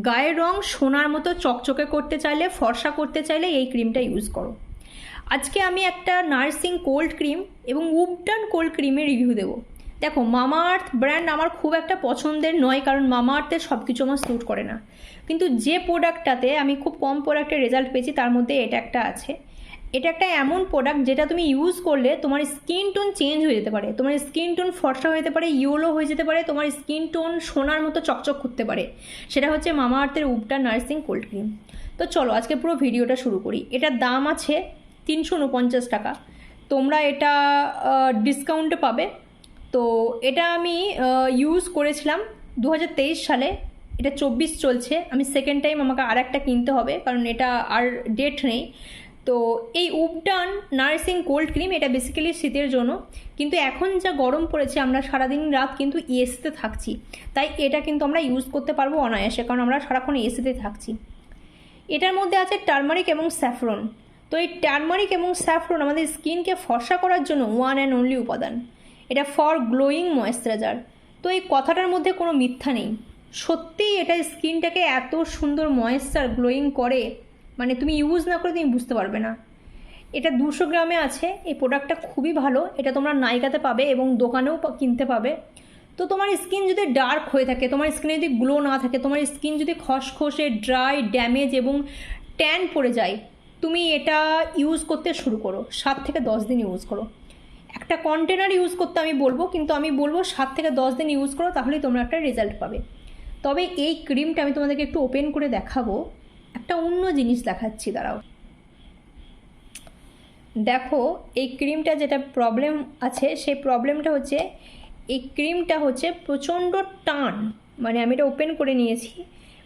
গায়ের রং সোনার মতো চকচকে করতে চাইলে, ফর্সা করতে চাইলে এই ক্রিমটা ইউজ করো। আজকে আমি একটা নার্সিং কোল্ড ক্রিম এবং উবটান কোল্ড ক্রিমের রিভিউ দেবো। দেখো, মামা আর্থ ব্র্যান্ড আমার খুব একটা পছন্দের নয়, কারণ মামা আর্থের সব কিছু আমার স্যুট করে না। কিন্তু যে প্রোডাক্টটাতে আমি খুব কম প্রোডাক্টের রেজাল্ট পেয়েছি, তার মধ্যে এটা একটা আছে। এটা একটা এমন প্রোডাক্ট যেটা তুমি ইউজ করলে তোমার স্কিন টোন চেঞ্জ হয়ে যেতে পারে। তোমার স্কিন টোন ফর্সা হয়ে যেতে পারে ইয়েলো হয়ে যেতে পারে, তোমার স্কিন টোন সোনার মতো চকচক করতে পারে। সেটা হচ্ছে মামা আর্থের উবটা নার্সিং কোল্ড ক্রিম তো চলো, আজকে পুরো ভিডিওটা শুরু করি। এটার দাম আছে তিনশো উনপঞ্চাশ টাকা। তোমরা এটা ডিসকাউন্টে পাবে। তো এটা আমি ইউজ করেছিলাম দু হাজার তেইশ সালে। এটা চব্বিশ চলছে। আমি সেকেন্ড টাইম আমাকে আর একটা কিনতে হবে, কারণ এটা আর ডেট নেই। তো এই উপডান নার্সিং কোল্ড ক্রিম, এটা বেসিক্যালি শীতের জন্য। কিন্তু এখন যা গরম পড়েছে, আমরা সারাদিন রাত কিন্তু এসিতে থাকছি। তাই এটা কিন্তু আমরা ইউজ করতে পারব অনায়াসে, কারণ আমরা সারাক্ষণ এসিতে থাকছি। এটার মধ্যে আছে টার্মারিক এবং স্যাফরন। তো এই টার্মারিক এবং স্যাফরন আমাদের স্কিনকে ফর্সা করার জন্য ওয়ান অ্যান্ড অনলি উপাদান। এটা ফর গ্লোয়িং ময়েশ্চারাইজার তো এই কথাটার মধ্যে কোনো মিথ্যা নেই। সত্যিই এটা স্কিনটাকে এত সুন্দর ময়েশ্চার গ্লোয়িং করে মানে তুমি ইউজ না করে তুমি বুঝতে পারবে না। এটা দুশো গ্রামে আছে, এই প্রোডাক্টটা খুবই ভালো, এটা তোমরা নাইকাতে পাবে এবং দোকানেও কিনতে পাবে। তো তোমার স্কিন যদি ডার্ক হয়ে থাকে, তোমার স্কিনে যদি গ্লো না থাকে, তোমার স্কিন যদি খসখসে ড্রাই ড্যামেজ এবং ট্যান পড়ে যায়, তুমি এটা ইউজ করতে শুরু করো। সাত থেকে দশ দিন ইউজ করো। একটা কন্টেনার ইউজ করতে আমি বলব, কিন্তু আমি বলব সাত থেকে দশ দিন ইউজ করো, তাহলেই তোমরা একটা রেজাল্ট পাবে। তবে এই ক্রিমটা আমি তোমাদেরকে একটু ওপেন করে দেখাবো। একটা অন্য জিনিস দেখাচ্ছি, দাঁড়াও। দেখো, এই ক্রিমটা যেটা প্রবলেম আছে, সেই প্রবলেমটা হচ্ছে, এই ক্রিমটা হচ্ছে প্রচণ্ড টান। মানে আমি এটা ওপেন করে নিয়েছি।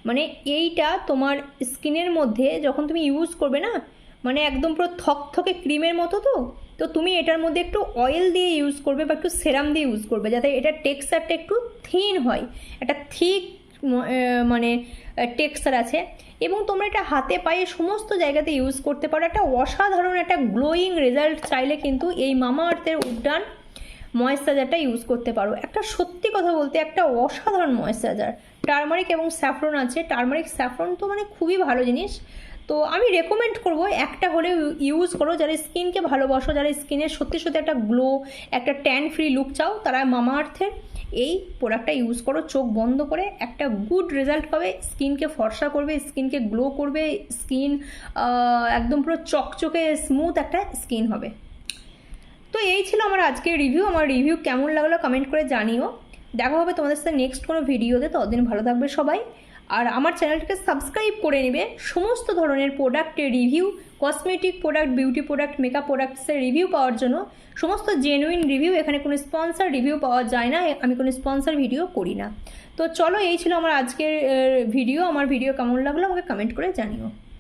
মানে এইটা তোমার স্কিনের মধ্যে যখন তুমি ইউজ করবে না মানে একদম পুরো থকথকে ক্রিমের মতো তো তো তুমি এটার মধ্যে একটু অয়েল দিয়ে ইউজ করবে বা একটু সেরাম দিয়ে ইউজ করবে, যাতে এটার টেক্সচারটা একটু থিন হয়। একটা থিক মানে টেক্সচার আছে এবং তোমরা এটা হাতে পায়ে সমস্ত জায়গাতে ইউজ করতে পারো। একটা অসাধারণ একটা গ্লোয়িং রেজাল্ট চাইলে কিন্তু এই মামা আর্থের উড্ডান ময়েশ্চারাইজারটা ইউজ করতে পারো। একটা সত্যি কথা বলতে একটা অসাধারণ ময়েশ্চারাইজার টার্মারিক এবং স্যাফরন আছে। টার্মারিক স্যাফরন তো মানে খুবই ভালো জিনিস। তো আমি রেকমেন্ড করব একটা হলে ইউজ করো, যারা স্কিনকে ভালোবাসো, যারা স্কিনের সত্যি সত্যি একটা গ্লো একটা ট্যান ফ্রি লুক চাও, তারা মামা আর্থের এই প্রোডাক্টটা ইউজ করো, চোখ বন্ধ করে একটা গুড রেজাল্ট পাবে স্কিনকে ফর্সা করবে স্কিনকে গ্লো করবে স্কিন একদম পুরো চকচকে স্মুথ একটা স্কিন হবে। তো এই ছিল আমার আজকের রিভিউ আমার রিভিউ কেমন লাগল কমেন্ট করে জানিও। দেখা হবে তোমাদের সাথে নেক্সট কোনো ভিডিওতে ততদিন ভালো থাকবে সবাই। আর আমার চ্যানেলটাকে সাবস্ক্রাইব করে নেবে। সমস্ত ধরনের প্রোডাক্টের review cosmetic product beauty product makeup প্রোডাক্টসের রিভিউ পাওয়ার জন্য সমস্ত জেনুইন রিভিউ এখানে কোনো স্পন্সার রিভিউ পাওয়া যায় না, আমি কোনো স্পন্সার ভিডিও করি না। তো চলো, এই ছিল আমার আজকের ভিডিও আমার ভিডিও কেমন লাগল আমাকে কমেন্ট করে জানিও।